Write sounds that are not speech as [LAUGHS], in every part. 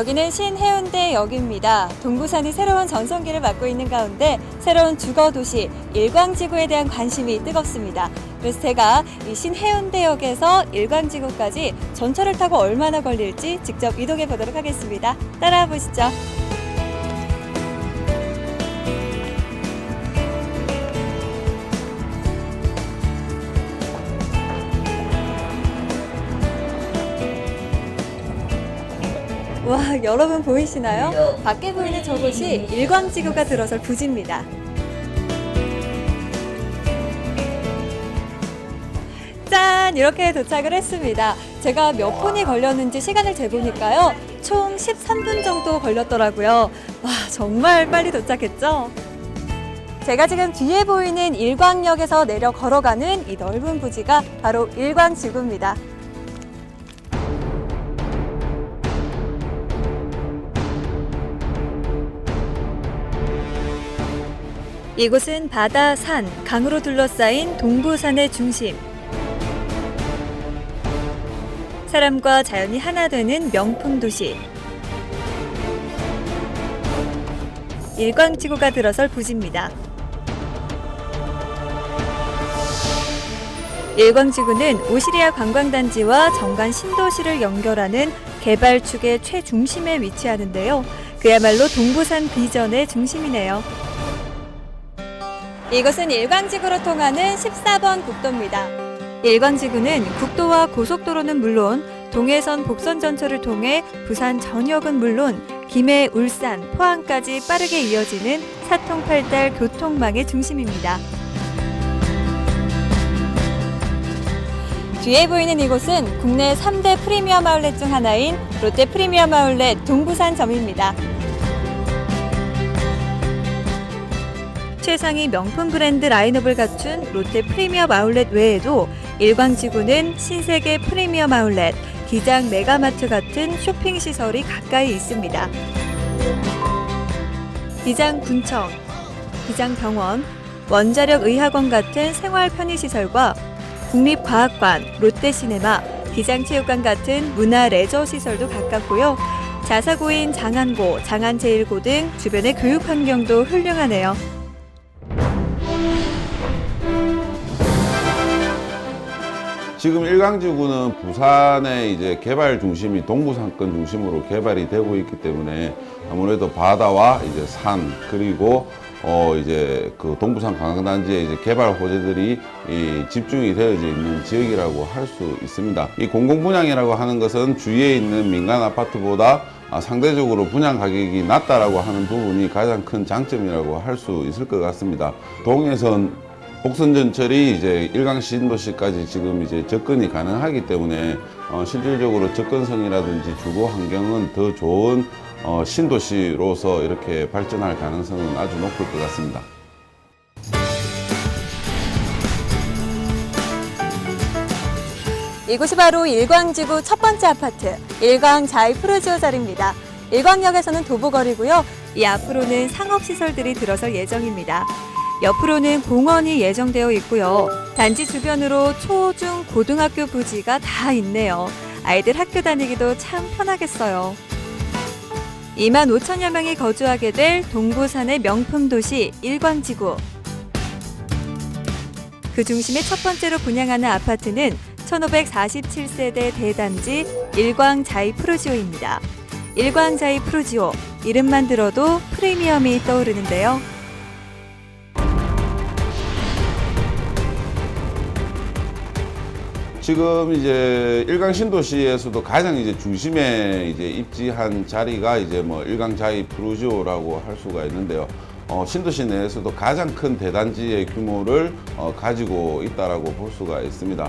네, 여기는 신해운대역입니다. 동부산이 새로운 전성기를 맞고 있는 가운데 새로운 주거 도시 일광지구에 대한 관심이 뜨겁습니다. 그래서 제가 이 신해운대역에서 일광지구까지 전철을 타고 얼마나 걸릴지 직접 이동해 보도록 하겠습니다. 따라와 보시죠. 와, 여러분 보이시나요? 밖에 보이는 저곳이 일광지구가 들어설 부지입니다. 짠! 이렇게 도착을 했습니다. 제가 몇 분이 걸렸는지 시간을 재보니까요. 총 13분 정도 걸렸더라고요. 와, 정말 빨리 도착했죠? 제가 지금 뒤에 보이는 일광역에서 내려 걸어가는 이 넓은 부지가 바로 일광지구입니다. 이곳은 바다, 산, 강으로 둘러싸인 동부산의 중심. 사람과 자연이 하나 되는 명품 도시. 일광지구가 들어설 부지입니다. 일광지구는 오시리아 관광단지와 정관 신도시를 연결하는 개발축의 최중심에 위치하는데요. 그야말로 동부산 비전의 중심이네요. 이것은 일광지구로 통하는 14번 국도입니다. 일광지구는 국도와 고속도로는 물론 동해선 복선 전철을 통해 부산 전역은 물론 김해, 울산, 포항까지 빠르게 이어지는 사통팔달 교통망의 중심입니다. 뒤에 보이는 이곳은 국내 3대 프리미엄 아울렛 중 하나인 롯데 프리미엄 아울렛 동부산점입니다. 최상위 명품 브랜드 라인업을 갖춘 롯데 프리미엄 아울렛 외에도 일광지구는 신세계 프리미엄 아울렛, 기장 메가마트 같은 쇼핑 시설이 가까이 있습니다. 기장 군청, 기장 병원, 원자력 의학원 같은 생활 편의 시설과 국립과학관, 롯데시네마, 기장체육관 같은 문화 레저 시설도 가깝고요. 자사고인 장안고, 장안제일고 등 주변의 교육 환경도 훌륭하네요. 지금 일광지구는 부산의 이제 개발 중심이 동부산권 중심으로 개발이 되고 있기 때문에 아무래도 바다와 이제 산 그리고 어 이제 그 동부산 관광단지의 이제 개발 호재들이 이 집중이 되어져 있는 지역이라고 할 수 있습니다. 이 공공 분양이라고 하는 것은 주위에 있는 민간 아파트보다 아, 상대적으로 분양 가격이 낮다라고 하는 부분이 가장 큰 장점이라고 할 수 있을 것 같습니다. 동해선 복선 전철이 이제 일강 신도시까지 지금 이제 접근이 가능하기 때문에 어, 실질적으로 접근성이라든지 주거 환경은 더 좋은 어, 신도시로서 이렇게 발전할 가능성은 아주 높을 것 같습니다. 이곳이 바로 일광지구 첫 번째 아파트 일광 자이 프로지오 자리입니다. 일광역에서는 도보거리고요. 이 앞으로는 상업시설들이 들어설 예정입니다. 옆으로는 공원이 예정되어 있고요. 단지 주변으로 초, 중, 고등학교 부지가 다 있네요. 아이들 학교 다니기도 참 편하겠어요. 2만 5천여 명이 거주하게 될 동부산의 명품 도시 일광지구. 그 중심의 첫 번째로 분양하는 아파트는 1547세대 대단지 일광 자이 프로지오입니다. 일광 자이 프로지오 이름만 들어도 프리미엄이 떠오르는데요. 지금 이제 일강 신도시에서도 가장 이제 중심에 이제 입지한 자리가 이제 뭐 일강 자이 프루지오라고 할 수가 있는데요. 어, 신도시 내에서도 가장 큰 대단지의 규모를 어, 가지고 있다라고 볼 수가 있습니다.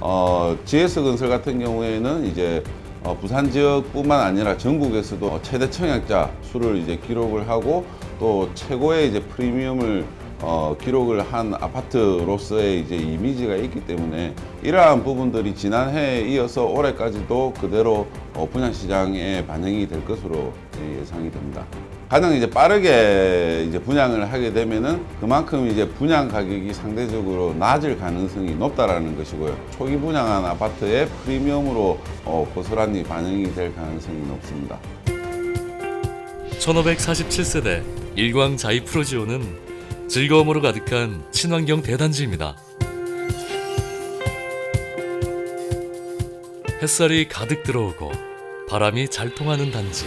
어, GS 건설 같은 경우에는 이제 어, 부산 지역뿐만 아니라 전국에서도 어, 최대 청약자 수를 이제 기록을 하고 또 최고의 이제 프리미엄을 어, 기록을 한 아파트로서의 이제 이미지가 있기 때문에 이러한 부분들이 지난해에 이어서 올해까지도 그대로 어, 분양 시장에 반영이 될 것으로 예, 예상이 됩니다. 가장 이제 빠르게 이제 분양을 하게 되면은 그만큼 이제 분양 가격이 상대적으로 낮을 가능성이 높다라는 것이고요. 초기 분양한 아파트의 프리미엄으로 어, 고스란히 반영이 될 가능성이 높습니다. 1547세대 일광 자이 프로지오는 즐거움으로 가득한 친환경 대단지입니다. 햇살이 가득 들어오고 바람이 잘 통하는 단지.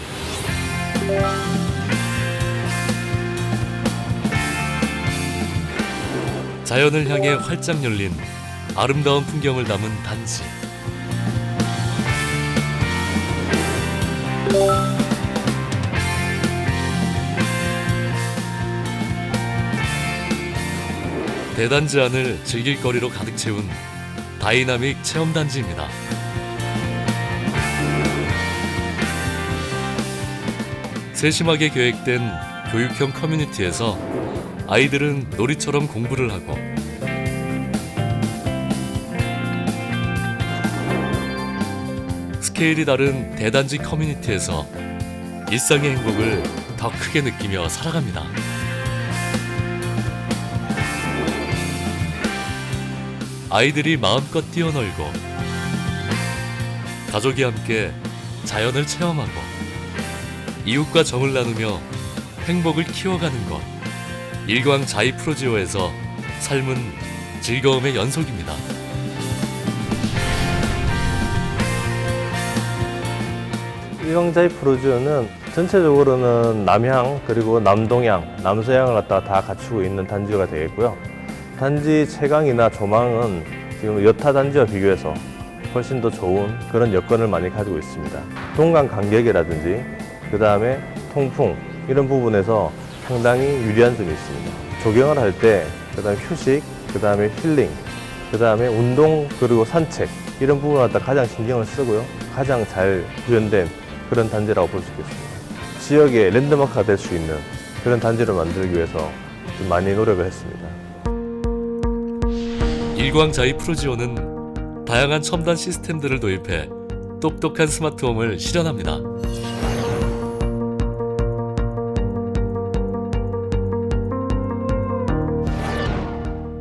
자연을 향해 활짝 열린 아름다운 풍경을 담은 단지. 대단지 안을 즐길 거리로 가득 채운 다이나믹 체험단지입니다. 세심하게 계획된 교육형 커뮤니티에서 아이들은 놀이처럼 공부를 하고 스케일이 다른 대단지 커뮤니티에서 일상의 행복을 더 크게 느끼며 살아갑니다. 아이들이 마음껏 뛰어놀고 가족이 함께 자연을 체험하고 이웃과 정을 나누며 행복을 키워가는 것 일광 자이 프로지오에서 삶은 즐거움의 연속입니다. 일광자이 프로즈는 전체적으로는 남향 그리고 남동향, 남서향을 갖다가 다 갖추고 있는 단지가 되겠고요. 단지 채광이나 조망은 지금 여타 단지와 비교해서 훨씬 더 좋은 그런 여건을 많이 가지고 있습니다. 동강 간격이라든지 그 다음에 통풍 이런 부분에서 상당히 유리한 점이 있습니다. 조경을 할 때 그 다음에 휴식, 그 다음에 힐링, 그 다음에 운동 그리고 산책 이런 부분을 갖다 가장 신경을 쓰고요. 가장 잘 구현된 그런 단지라고 볼 수 있겠습니다. 지역의 랜드마크가 될 수 있는 그런 단지를 만들기 위해서 좀 많이 노력을 했습니다. 일광 자이 프로지오는 다양한 첨단 시스템들을 도입해 똑똑한 스마트홈을 실현합니다.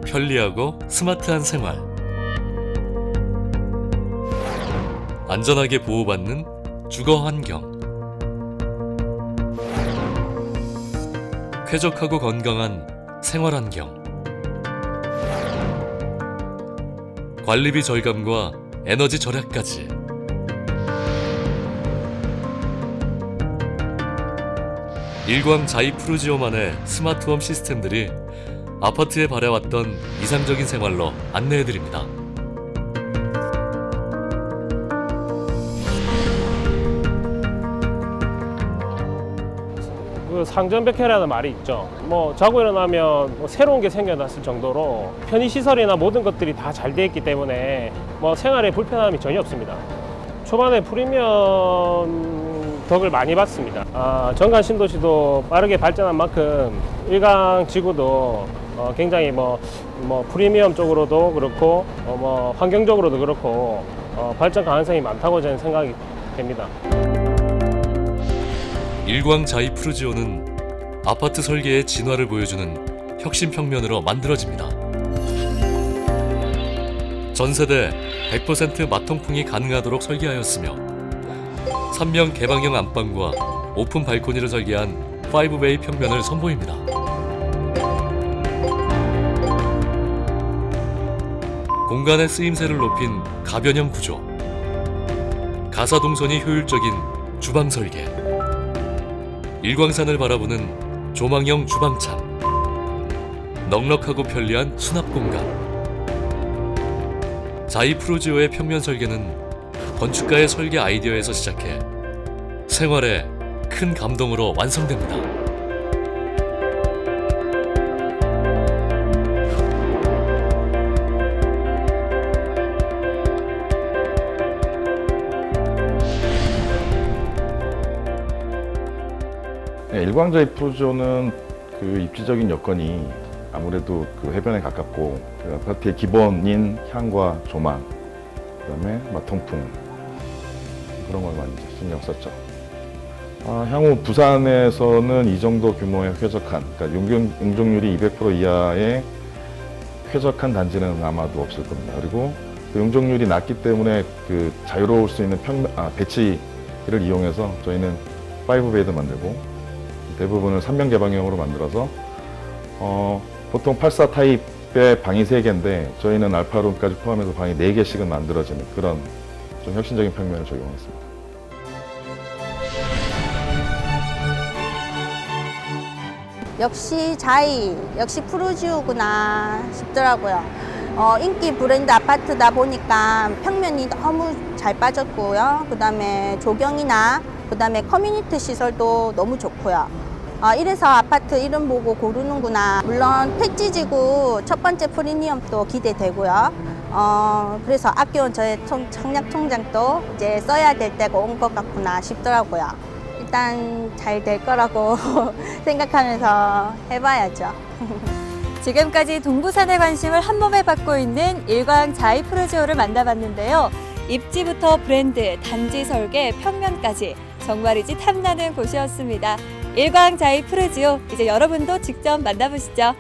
편리하고 스마트한 생활. 안전하게 보호받는 주거 환경. 쾌적하고 건강한 생활 환경. 관리비 절감과 에너지 절약까지. 일광 자이 프루지오만의 스마트홈 시스템들이 아파트에 발해왔던 이상적인 생활로 안내해드립니다. 그 상전백회라는 말이 있죠. 뭐 자고 일어나면 뭐 새로운 게 생겨났을 정도로 편의 시설이나 모든 것들이 다잘 되어 있기 때문에 뭐 생활에 불편함이 전혀 없습니다. 초반에 프리미엄 덕을 많이 봤습니다. 아, 정관 신도시도 빠르게 발전한 만큼 일강 지구도 어, 굉장히 뭐, 뭐 프리미엄 쪽으로도 그렇고 어, 뭐 환경적으로도 그렇고 어, 발전 가능성이 많다고 저는 생각이 됩니다. 일광 자이 프루지오는 아파트 설계의 진화를 보여주는 혁신 평면으로 만들어집니다. 전 세대 100% 마통풍이 가능하도록 설계하였으며 3명 개방형 안방과 오픈 발코니를 설계한 5베이 평면을 선보입니다. 공간의 쓰임새를 높인 가변형 구조, 가사 동선이 효율적인 주방 설계, 일광산을 바라보는 조망형 주방창 넉넉하고 편리한 수납 공간 자이 프로지오의 평면 설계는 건축가의 설계 아이디어에서 시작해 생활에 큰 감동으로 완성됩니다. 네, 일광자의 프로조는 그 입지적인 여건이 아무래도 그 해변에 가깝고 그 아파트의 기본인 향과 조망, 그다음에 마통풍 그런 걸 많이 신경 썼죠. 아, 향후 부산에서는 이 정도 규모의 쾌적한, 그러니까 용적, 용적률이 200% 이하의 쾌적한 단지는 아마도 없을 겁니다. 그리고 그 용적률이 낮기 때문에 그 자유로울 수 있는 평, 아, 배치를 이용해서 저희는 5베이드 만들고 대부분을 3명 개방형으로 만들어서 어, 보통 84 타입의 방이 3개인데 저희는 알파룸까지 포함해서 방이 4개씩은 만들어지는 그런 좀 혁신적인 평면을 적용했습니다. 역시 자이, 역시 프루지오구나 싶더라고요. 어, 인기 브랜드 아파트다 보니까 평면이 너무 잘 빠졌고요. 그 다음에 조경이나 그 다음에 커뮤니티 시설도 너무 좋고요. 어, 이래서 아파트 이름 보고 고르는구나. 물론 택지지구 첫 번째 프리미엄도 기대되고요. 어, 그래서 아껴온 저의 청, 청약 통장도 이제 써야 될 때가 온 것 같구나 싶더라고요. 일단 잘 될 거라고 [LAUGHS] 생각하면서 해봐야죠. [LAUGHS] 지금까지 동부산의 관심을 한 몸에 받고 있는 일광 자이 프로지오를 만나봤는데요. 입지부터 브랜드, 단지 설계, 평면까지 정말이지 탐나는 곳이었습니다. 일광 자이 프로지오 이제 여러분도 직접 만나보시죠.